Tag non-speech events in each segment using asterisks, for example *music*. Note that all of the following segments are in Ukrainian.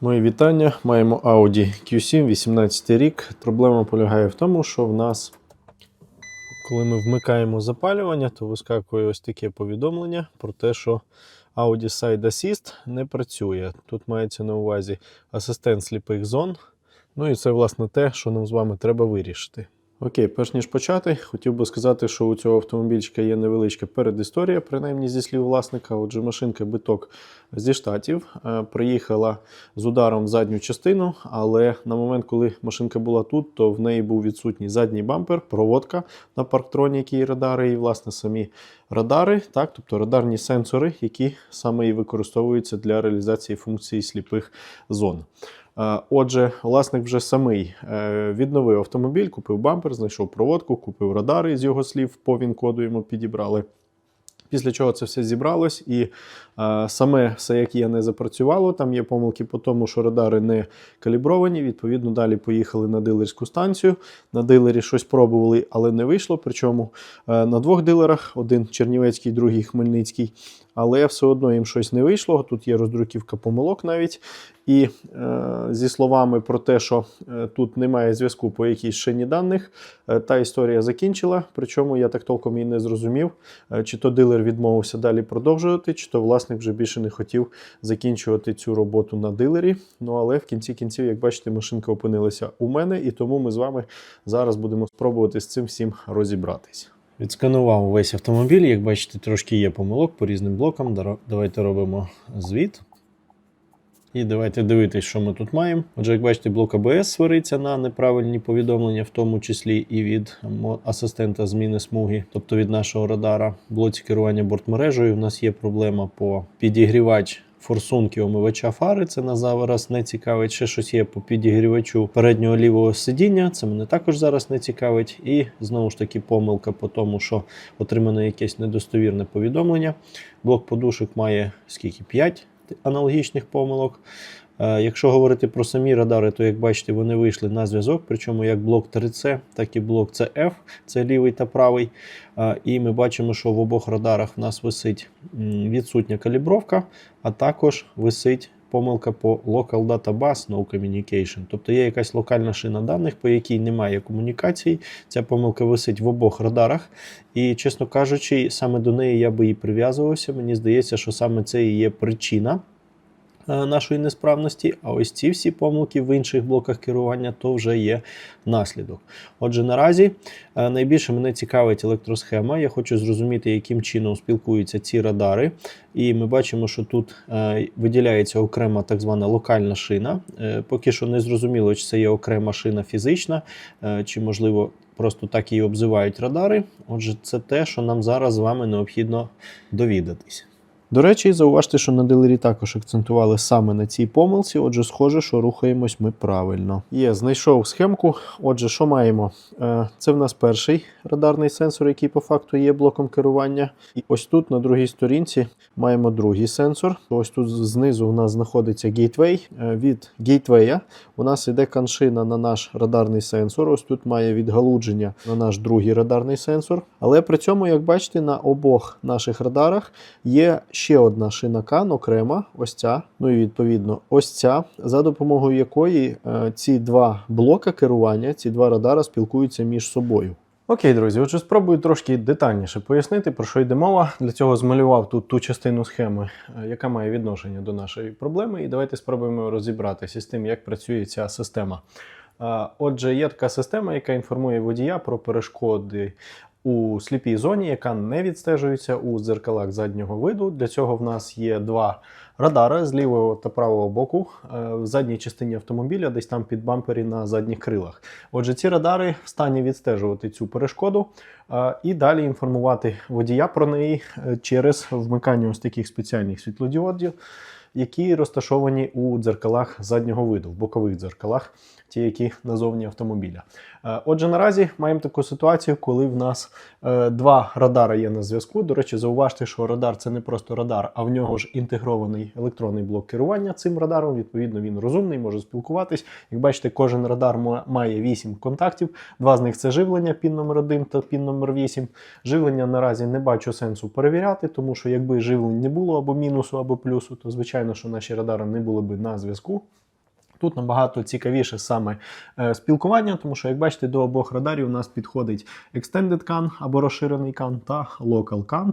Мої вітання. Маємо Audi Q7, 18 рік. Проблема полягає в тому, що в нас, коли ми вмикаємо запалювання, то вискакує ось таке повідомлення про те, що Audi Side Assist не працює. Тут мається на увазі асистент сліпих зон. Ну і це, власне, те, що нам з вами треба вирішити. Окей, перш ніж почати, хотів би сказати, що у цього автомобільчика є невеличка передісторія, принаймні зі слів власника. Отже, машинка биток зі штатів е, приїхала з ударом в задню частину, але на момент, коли машинка була тут, то в неї був відсутній задній бампер, проводка на парктроніки і радари, і власне самі радари, так, тобто радарні сенсори, які саме і використовуються для реалізації функції сліпих зон. Е, Отже, власник вже самий е, відновив автомобіль, купив бампер, знайшов проводку, купив радари з його слів, по він-коду йому підібрали. Після чого це все зібралось, і е, саме все, як є, не запрацювало. Там є помилки по тому, що радари не калібровані. Відповідно, далі поїхали на дилерську станцію. На дилері щось пробували, але не вийшло. Причому е, на двох дилерах: один Чернівецький, другий Хмельницький. Але все одно їм щось не вийшло. Тут є роздруківка помилок навіть. І е, зі словами про те, що е, тут немає зв'язку по якійсь шині даних, е, та історія закінчила. Причому я так толком і не зрозумів, чи то дилер відмовився далі продовжувати, чи то власник вже більше не хотів закінчувати цю роботу на дилері. Ну але в кінці кінців, як бачите, машинка опинилася у мене, і тому ми з вами зараз будемо спробувати з цим всім розібратись. Відсканував весь автомобіль. Як бачите, трошки є помилок по різним блокам. Давайте робимо звіт. І давайте дивитись, що ми тут маємо. Отже, як бачите, блок АБС свариться на неправильні повідомлення, в тому числі і від асистента зміни смуги, тобто від нашого радара. В блоці керування бортмережею у нас є проблема по підігрівач. Форсунки омивача фари, це нас зараз не цікавить. Ще щось є по підігрівачу переднього лівого сидіння. Це мене також зараз не цікавить. І знову ж таки помилка по тому, що отримано якесь недостовірне повідомлення. Блок подушок має скільки? 5 аналогічних помилок. Е, Якщо говорити про самі радари, то як бачите, вони вийшли на зв'язок, причому як блок 3C, так і блок CF, це лівий та правий. Е, І ми бачимо, що в обох радарах в нас висить відсутня калібровка, а також висить помилка по Local Data Bus No Communication. Тобто є якась локальна шина даних, по якій немає комунікацій. Ця помилка висить в обох радарах. І, чесно кажучи, саме до неї я би і прив'язувався. Мені здається, що саме це і є причина нашої несправності. А ось ці всі помилки в інших блоках керування то вже є наслідок. Отже, наразі е, найбільше мене цікавить електросхема. Я хочу зрозуміти, яким чином спілкуються ці радари. І ми бачимо, що тут е, виділяється окрема так звана локальна шина. Е, поки що не зрозуміло, чи це є окрема шина фізична, е, чи можливо. Просто так її обзивають радари. Отже, це те, що нам зараз з вами необхідно довідатись. До речі, зауважте, що на дилері також акцентували саме на цій помилці. Отже, схоже, що рухаємось ми правильно. Є, знайшов схемку. Отже, що маємо? Е, Це в нас перший радарний сенсор, який по факту є блоком керування. І ось тут на другій сторінці маємо другий сенсор. Ось тут знизу у нас знаходиться гейтвей. Е, Від гейтвея у нас іде каншина на наш радарний сенсор. Ось тут має відгалудження на наш другий радарний сенсор. Але при цьому, як бачите, на обох наших радарах є ще одна шина кан окрема, ось ця. Ну і відповідно, ось ця, за допомогою якої е, ці два блока керування, ці два радара спілкуються між собою. Окей, друзі, отже, спробую трошки детальніше пояснити, про що йде мова. Для цього змалював тут ту частину схеми, е, яка має відношення до нашої проблеми. І давайте спробуємо розібратися з тим, як працює ця система. Е, Отже, є така система, яка інформує водія про перешкоди у сліпій зоні, яка не відстежується у дзеркалах заднього виду. Для цього в нас є два радари з лівого та правого боку е, в задній частині автомобіля, десь там під бампері на задніх крилах. Отже, ці радари в стані відстежувати цю перешкоду е, і далі інформувати водія про неї е, через вмикання ось таких спеціальних світлодіодів. Які розташовані у дзеркалах заднього виду, в бокових дзеркалах. Ті, які назовні автомобіля. Е, Отже, наразі маємо таку ситуацію, коли в нас е, два радари є на зв'язку. До речі, зауважте, що радар це не просто радар, а в нього ж інтегрований електронний блок керування цим радаром. Відповідно, він розумний, може спілкуватись. Як бачите, кожен радар має 8 контактів. Два з них це живлення, пін номер 1 та пін номер 8. Живлення наразі не бачу сенсу перевіряти, тому що якби живлень не було або мінусу, або плюсу, то звичайно, що наші радари не були б на зв'язку. Тут набагато цікавіше саме е, спілкування, тому що, як бачите, до обох радарів у нас підходить Extended CAN або розширений CAN та Local CAN.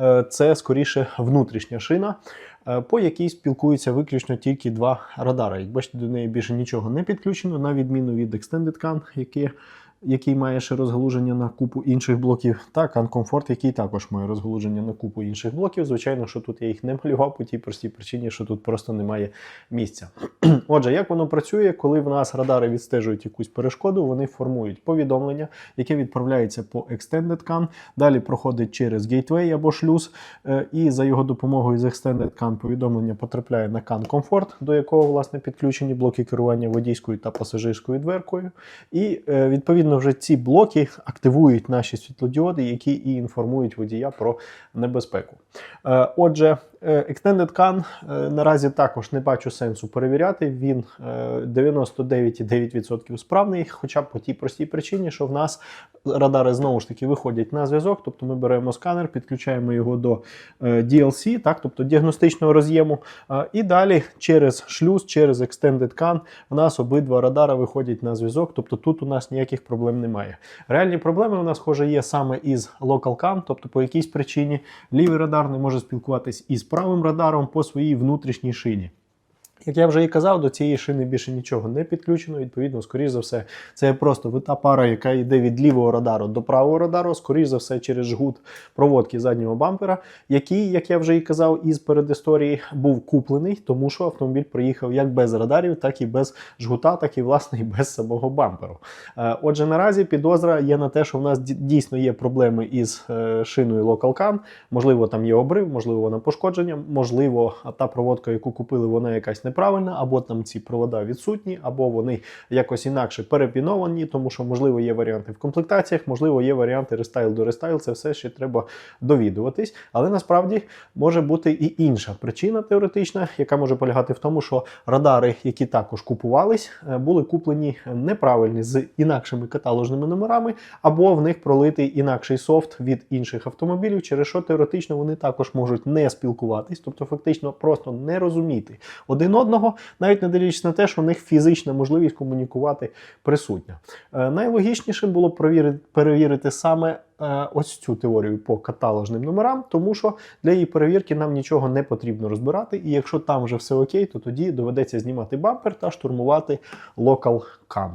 Е, це скоріше внутрішня шина, е, по якій спілкуються виключно тільки два радари. Як бачите, до неї більше нічого не підключено, на відміну від Extended CAN, який, який має ще розгалуження на купу інших блоків, та Comfort, який також має розгалуження на купу інших блоків. Звичайно, що тут я їх не малював по тій простій причині, що тут просто немає місця. *clears throat* Отже, як воно працює, коли в нас радари відстежують якусь перешкоду, вони формують повідомлення, яке відправляється по Extended CAN, далі проходить через Gateway або шлюз, е, і за його допомогою з Extended CAN повідомлення потрапляє на CAN Comfort, до якого власне підключені блоки керування водійською та пасажирською дверкою. І е, відповідно вже ці блоки активують наші світлодіоди, які і інформують водія про небезпеку. Е, Отже, Extended CAN е, наразі також не бачу сенсу перевіряти. Він е, 99,9% справний, хоча б по тій простій причині, що в нас радари знову ж таки виходять на зв'язок. Тобто ми беремо сканер, підключаємо його до е, DLC, так, тобто діагностичного роз'єму. е, І далі через шлюз, через Extended CAN в нас обидва радара виходять на зв'язок. Тобто тут у нас ніяких проблем немає. Реальні проблеми у нас, схоже, є саме із Local CAN, тобто по якійсь причині лівий радар не може спілкуватись із правим радаром по своїй внутрішній шині. Як я вже і казав, до цієї шини більше нічого не підключено. Відповідно, скоріш за все, це просто та пара, яка йде від лівого радару до правого радару, скоріш за все, через жгут проводки заднього бампера, який, як я вже і казав, із передісторії був куплений, тому що автомобіль приїхав як без радарів, так і без жгута, так і власне і без самого бамперу. Е, Отже, наразі підозра є на те, що в нас дійсно є проблеми із е, шиною Local. Можливо, там є обрив, можливо, вона пошкодження, можливо, та проводка, яку купили, вона якась неправильна, або там ці провода відсутні, або вони якось інакше перепіновані, тому що, можливо, є варіанти в комплектаціях, можливо, є варіанти рестайл до рестайл. Це все ще треба довідуватись. Але насправді може бути і інша причина теоретична, яка може полягати в тому, що радари, які також купувались, е, були куплені неправильні з інакшими каталожними номерами, або в них пролитий інакший софт від інших автомобілів, через що теоретично вони також можуть не спілкуватись, тобто фактично просто не розуміти один навіть не дивлячись на те, що у них фізична можливість комунікувати присутня. Е, Найлогічнішим було перевірити, перевірити саме е, ось цю теорію по каталожним номерам, тому що для її перевірки нам нічого не потрібно розбирати. І якщо там вже все окей, то тоді доведеться знімати бампер та штурмувати Local CAN.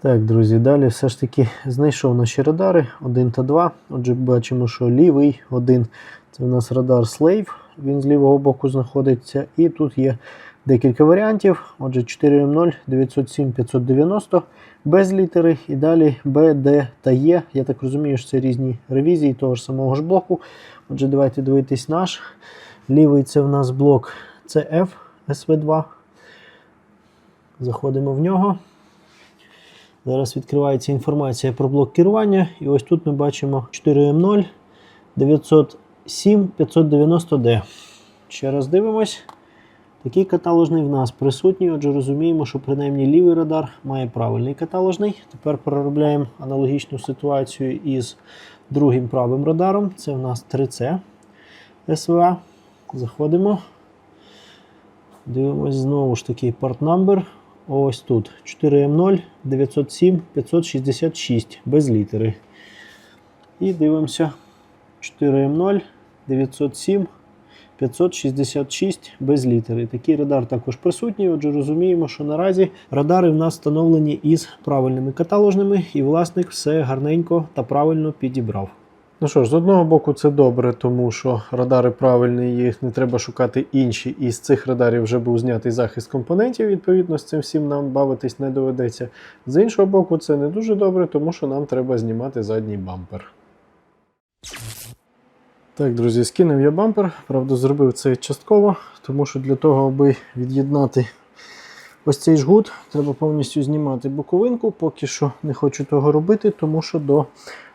Так, друзі, далі все ж таки знайшов наші радари 1 та 2. Отже, бачимо, що лівий один це у нас радар Slave, він з лівого боку знаходиться. І тут є декілька варіантів. Отже, 4М0, 907, 590 без літери. І далі Б, Д та Е. Я так розумію, що це різні ревізії того ж самого ж блоку. Отже, давайте дивитись наш. Лівий це в нас блок CF SV2. Заходимо в нього. Зараз відкривається інформація про блок керування. І ось тут ми бачимо 4М0 907 590D. Ще раз дивимось. Такий каталожний в нас присутній. Отже, розуміємо, що принаймні лівий радар має правильний каталожний. Тепер переробляємо аналогічну ситуацію із другим правим радаром. Це в нас 3C СВА. Заходимо. Дивимось знову ж таки number. Ось тут 4М0 907 566 без літери. І дивимося 4М0 907 566 без літери. Такий радар також присутній. Отже, розуміємо, що наразі радари в нас встановлені із правильними каталожними, і власник все гарненько та правильно підібрав. Ну що ж, з одного боку, це добре, тому що радари правильні, їх не треба шукати інші. І з цих радарів вже був знятий захист компонентів. Відповідно, з цим всім нам бавитись не доведеться. З іншого боку, це не дуже добре, тому що нам треба знімати задній бампер. Так, друзі, скинув я бампер. Правда, зробив це частково, тому що для того, аби від'єднати ось цей жгут треба повністю знімати боковинку. Поки що не хочу того робити, тому що до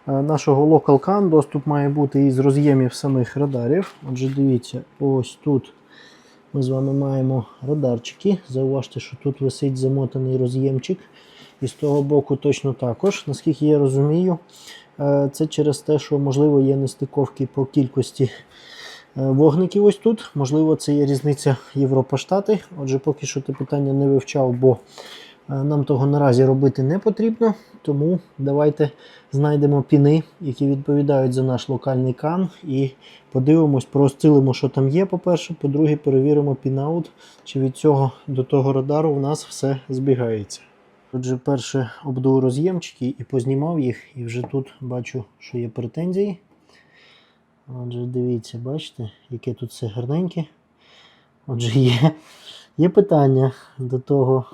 е, нашого Local CAN доступ має бути із роз'ємів самих радарів. Отже, дивіться, ось тут ми з вами маємо радарчики. Зауважте, що тут висить замотаний роз'ємчик. І з того боку точно також. Наскільки я розумію, це через те, що можливо є нестиковки по кількості е, вогників ось тут. Можливо, це є різниця Європа-Штати. Отже, поки що те питання не вивчав, бо е, нам того наразі робити не потрібно. Тому давайте знайдемо піни, які відповідають за наш локальний кан, і подивимось, проосцилимо, що там є, по-перше. По-друге, перевіримо пінаут, чи від цього до того радару у нас все збігається. Отже, перше обдув роз'ємчики і познімав їх, і вже тут бачу, що є претензії. Отже, дивіться, бачите, яке тут все гарненьке. Отже, є, є питання до того,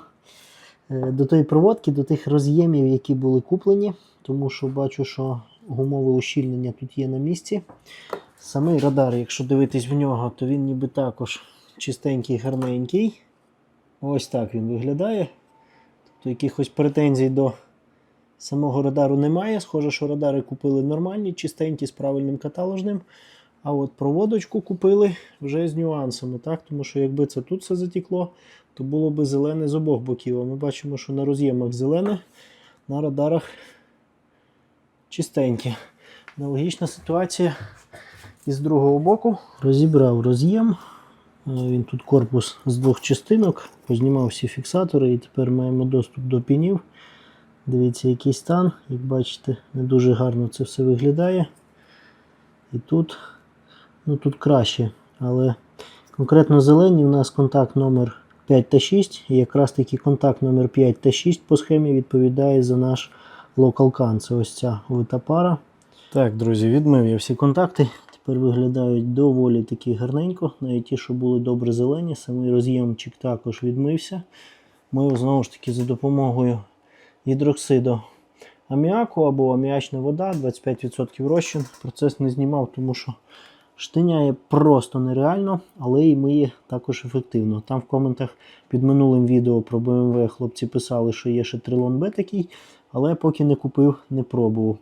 е, до тої проводки, до тих роз'ємів, які були куплені, тому що бачу, що гумове ущільнення тут є на місці. Самий радар, якщо дивитись в нього, то він ніби також чистенький, гарненький. Ось так він виглядає. Тобто якихось претензій до самого радару немає. Схоже, що радари купили нормальні, чистенькі, з правильним каталожним. А от проводочку купили вже з нюансами. так? Тому що якби це тут все затікло, то було би зелене з обох боків. А ми бачимо, що на роз'ємах зелене, на радарах чистеньке. Аналогічна ситуація і з другого боку. Розібрав роз'єм. Е, Він тут корпус з двох частинок, познімав всі фіксатори і тепер маємо доступ до пінів. Дивіться, який стан. Як бачите, не дуже гарно це все виглядає. І тут, ну тут краще, але конкретно зелені у нас контакт номер 5 та 6. І якраз таки контакт номер 5 та 6 по схемі відповідає за наш CAN. Це ось ця вита пара. Так, друзі, відмив я всі контакти. Тепер виглядають доволі таки гарненько. Навіть ті, що були добре зелені, самий роз'ємчик також відмився. Ми його знову ж таки за допомогою гідроксиду аміаку або аміачна вода, 25% розчин. Процес не знімав, тому що штиняє просто нереально, але і миє також ефективно. Там в коментах під минулим відео про BMW хлопці писали, що є ще трилон Б такий, але поки не купив, не пробував.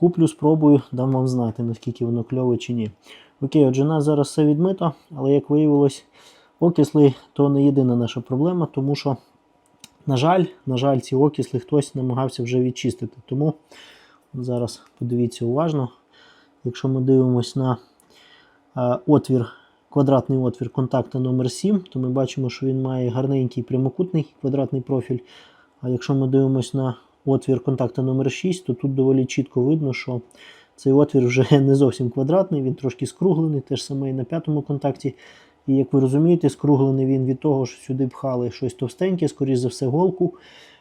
Куплю, спробую, дам вам знати, наскільки воно кльове чи ні. Окей, отже, нас зараз все відмито, але як виявилось, окисли то не єдина наша проблема, тому що, на жаль, на жаль, ці окисли хтось намагався вже відчистити. Тому зараз подивіться уважно. Якщо ми дивимося на е, отвір, квадратний отвір контакта номер 7 то ми бачимо, що він має гарненький прямокутний квадратний профіль. А якщо ми дивимося на отвір контакта номер 6 то тут доволі чітко видно, що цей отвір вже *laughs* не зовсім квадратний, він трошки скруглений, те ж саме і на п'ятому контакті. І як ви розумієте, скруглений він від того, що сюди пхали щось товстеньке, скоріш за все, голку,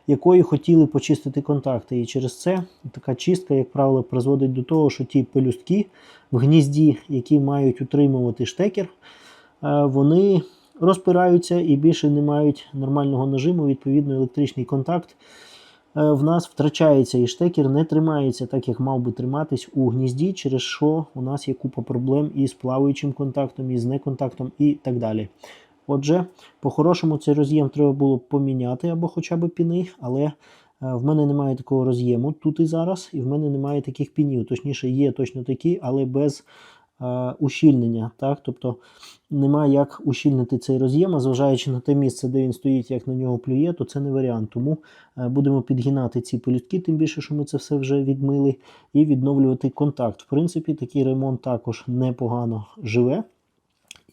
якою хотіли почистити контакти. І через це така чистка, як правило, призводить до того, що ті пелюстки в гнізді, які мають утримувати штекер, е, вони розпираються і більше не мають нормального нажиму, відповідно, електричний контакт в нас втрачається і штекер не тримається так, як мав би триматись у гнізді, через що у нас є купа проблем із плаваючим контактом, із неконтактом і так далі. Отже, по-хорошому цей роз'єм треба було поміняти або хоча б піни, але е, в мене немає такого роз'єму тут і зараз, і в мене немає таких пінів. Точніше, є точно такі, але без е, ущільнення. Так? Тобто немає як ущільнити цей роз'єм, а зважаючи на те місце, де він стоїть, як на нього плює, то це не варіант. Тому е, будемо підгинати ці пелюстки, тим більше, що ми це все вже відмили, і відновлювати контакт. В принципі, такий ремонт також непогано живе.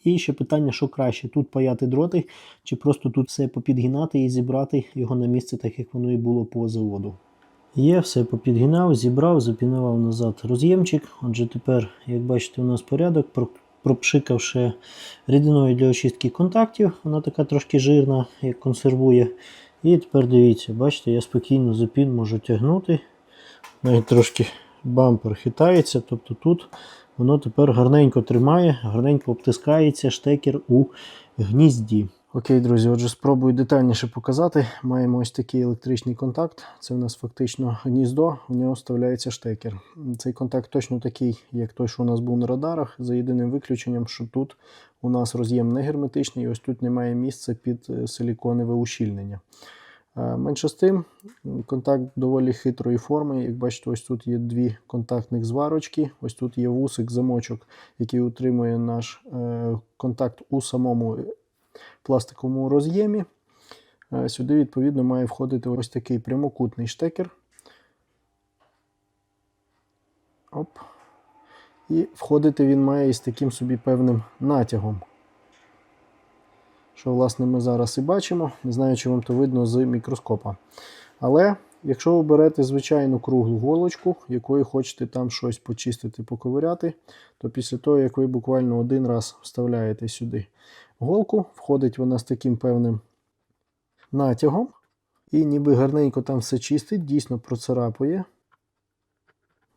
І ще питання, що краще, тут паяти дроти, чи просто тут все попідгинати і зібрати його на місце, так як воно і було по заводу. Є, все попідгинав, зібрав, запінував назад роз'ємчик. Отже, тепер, як бачите, у нас порядок, пропшикавши рідиною для очистки контактів, вона така трошки жирна, як консервує. І тепер дивіться, бачите, я спокійно запін можу тягнути. Навіть трошки бампер хитається, тобто тут воно тепер гарненько тримає, гарненько обтискається штекер у гнізді. Окей, друзі, отже, спробую детальніше показати. Маємо ось такий електричний контакт. Це в нас фактично гніздо, в нього вставляється штекер. Цей контакт точно такий, як той, що у нас був на радарах, за єдиним виключенням, що тут у нас роз'єм не герметичний, і ось тут немає місця під е, силіконове ущільнення. Е, Менше з тим, контакт доволі хитрої форми. Як бачите, ось тут є дві контактних зварочки, ось тут є вусик, замочок, який утримує наш е, контакт у самому пластиковому роз'ємі. Е, Сюди, відповідно, має входити ось такий прямокутний штекер. Оп. І входити він має із таким собі певним натягом. Що, власне, ми зараз і бачимо. Не знаю, чи вам то видно з мікроскопа. Але якщо ви берете звичайну круглу голочку, якою хочете там щось почистити, поковиряти, то після того, як ви буквально один раз вставляєте сюди голку, входить вона з таким певним натягом. І ніби гарненько там все чистить, дійсно процарапує.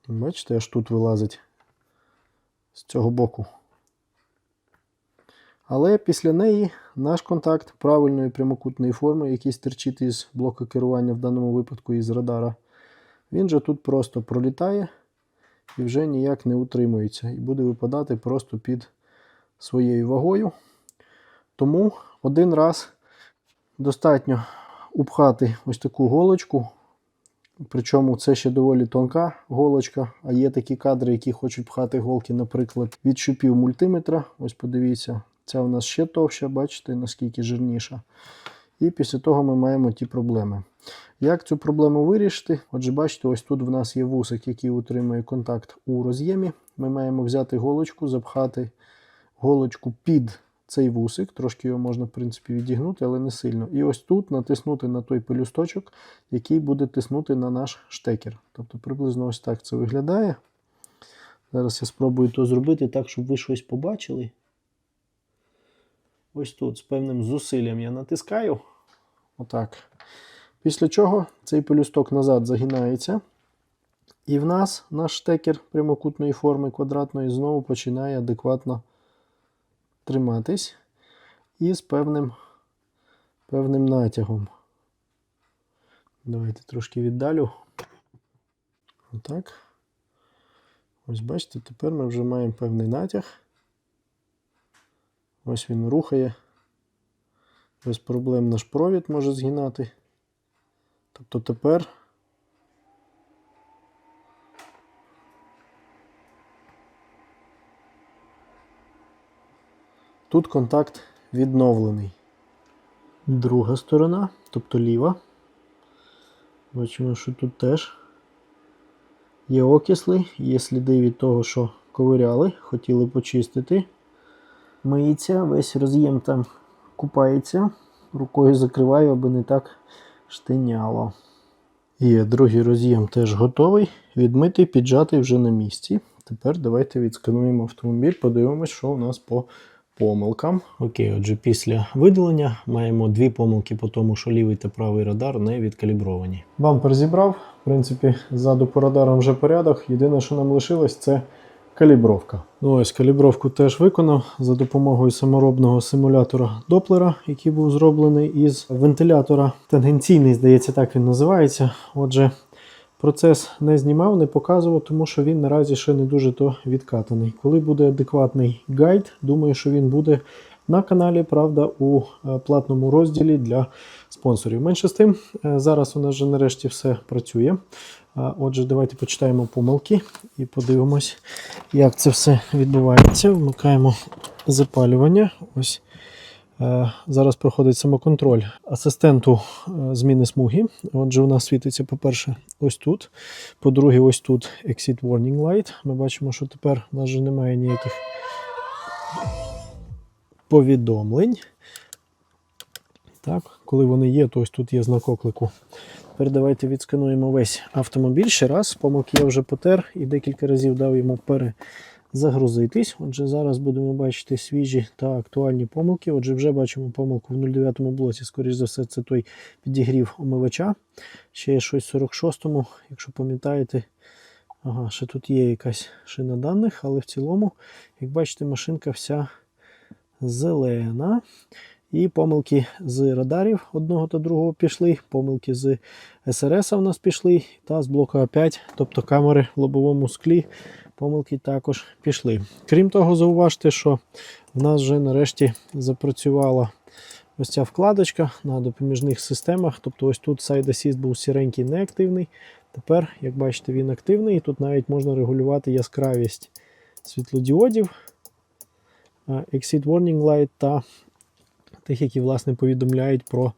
Бачите, аж тут вилазить з цього боку. Але після неї наш контакт правильної прямокутної форми, який стирчить із блоку керування, в даному випадку із радара, він же тут просто пролітає і вже ніяк не утримується. І буде випадати просто під своєю вагою. Тому один раз достатньо упхати ось таку голочку. Причому це ще доволі тонка голочка, а є такі кадри, які хочуть пхати голки, наприклад, від шипів мультиметра. Ось подивіться, ця у нас ще товща, бачите, наскільки жирніша. І після того ми маємо ті проблеми. Як цю проблему вирішити? Отже, бачите, ось тут в нас є вусик, який утримує контакт у роз'ємі. Ми маємо взяти голочку, запхати голочку під цей вусик, трошки його можна, в принципі, відігнути, але не сильно. І ось тут натиснути на той пелюсточок, який буде тиснути на наш штекер. Тобто приблизно ось так це виглядає. Зараз я спробую то зробити так, щоб ви щось побачили. Ось тут з певним зусиллям я натискаю. Отак. Після чого цей пелюсток назад загинається. І в нас наш штекер прямокутної форми квадратної знову починає адекватно триматись і з певним, певним натягом. Давайте трошки віддалю. Отак. Ось бачите, тепер ми вже маємо певний натяг. Ось він рухає. Без проблем наш провід може згинати. Тобто тепер тут контакт відновлений. Друга сторона, тобто ліва. Бачимо, що тут теж є окисли, є сліди від того, що ковиряли, хотіли почистити. Миється, весь роз'єм там купається. Рукою закриваю, аби не так штиняло. Є другий роз'єм теж готовий. Відмитий, піджатий вже на місці. Тепер давайте відскануємо автомобіль, подивимось, що у нас по помилкам. Окей, отже, після видалення маємо дві помилки по тому, що лівий та правий радар не відкалібровані. Бампер зібрав. В принципі, ззаду по радарам вже порядок. Єдине, що нам лишилось, це калібровка. Ну ось калібровку теж виконав за допомогою саморобного симулятора Доплера, який був зроблений із вентилятора. Тангенційний, здається, так він називається. Отже, процес не знімав, не показував, тому що він наразі ще не дуже то відкатаний. Коли буде адекватний гайд, думаю, що він буде на каналі, правда, у е, платному розділі для спонсорів. Менше з тим, е, зараз у нас вже нарешті все працює. Отже, давайте почитаємо помилки і подивимось, як це все відбувається. Вмикаємо запалювання. Ось е, зараз проходить самоконтроль асистенту е, зміни смуги. Отже, нас світиться, по-перше, ось тут. По-друге, ось тут Exit Warning Light. Ми бачимо, що тепер у нас вже немає ніяких повідомлень. Так, коли вони є, то ось тут є знак оклику. Тепер давайте відскануємо весь автомобіль ще раз. Помилки я вже потер і декілька разів дав йому перезагрузитись. Отже, зараз будемо бачити свіжі та актуальні помилки. Отже, вже бачимо помилку в 09 блоці. Скоріше за все, це той підігрів омивача. Ще є щось в 46-му, якщо пам'ятаєте. Ага, ще тут є якась шина даних, але в цілому, як бачите, машинка вся зелена. І помилки з радарів одного та другого пішли, помилки з СРС в нас пішли, та з блоку А5, тобто камери в лобовому склі, помилки також пішли. Крім того, зауважте, що в нас вже нарешті запрацювала ось ця вкладочка на допоміжних системах. Тобто ось тут Side Assist був сіренький неактивний. Тепер, як бачите, він активний, і тут навіть можна регулювати яскравість світлодіодів, Exit Warning Light та тих, які власне повідомляють про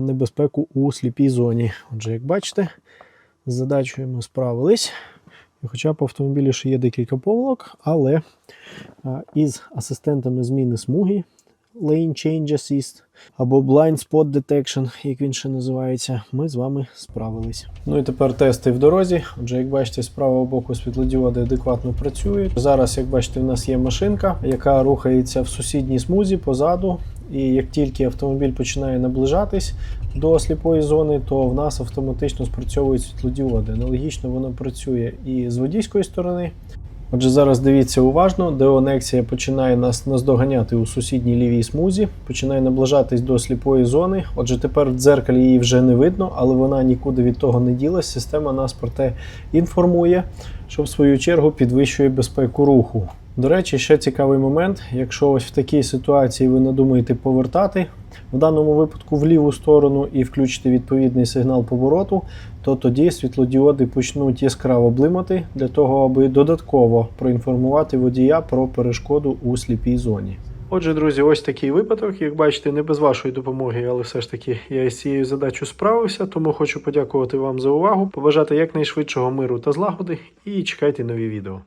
небезпеку у сліпій зоні. Отже, як бачите, з задачею ми справились. Хоча по автомобілі ще є декілька помилок, але із асистентами зміни смуги Lane Change Assist або Blind Spot Detection, як він ще називається, ми з вами справились. Ну і тепер тести в дорозі. Отже, як бачите, з правого боку світлодіоди адекватно працюють. Зараз, як бачите, в нас є машинка, яка рухається в сусідній смузі позаду. І як тільки автомобіль починає наближатись до сліпої зони, то в нас автоматично спрацьовують світлодіоди. Аналогічно воно працює і з водійської сторони. Отже, зараз дивіться уважно, деонексія починає нас наздоганяти у сусідній лівій смузі, починає наближатись до сліпої зони. Отже, тепер в дзеркалі її вже не видно, але вона нікуди від того не ділась. Система нас про те інформує, що в свою чергу підвищує безпеку руху. До речі, ще цікавий момент. Якщо ось в такій ситуації ви надумаєте повертати, в даному випадку в ліву сторону і включити відповідний сигнал повороту, то тоді світлодіоди почнуть яскраво блимати для того, аби додатково проінформувати водія про перешкоду у сліпій зоні. Отже, друзі, ось такий випадок. Як бачите, не без вашої допомоги, але все ж таки я із цією задачею справився. Тому хочу подякувати вам за увагу, побажати якнайшвидшого миру та злагоди і чекайте нові відео.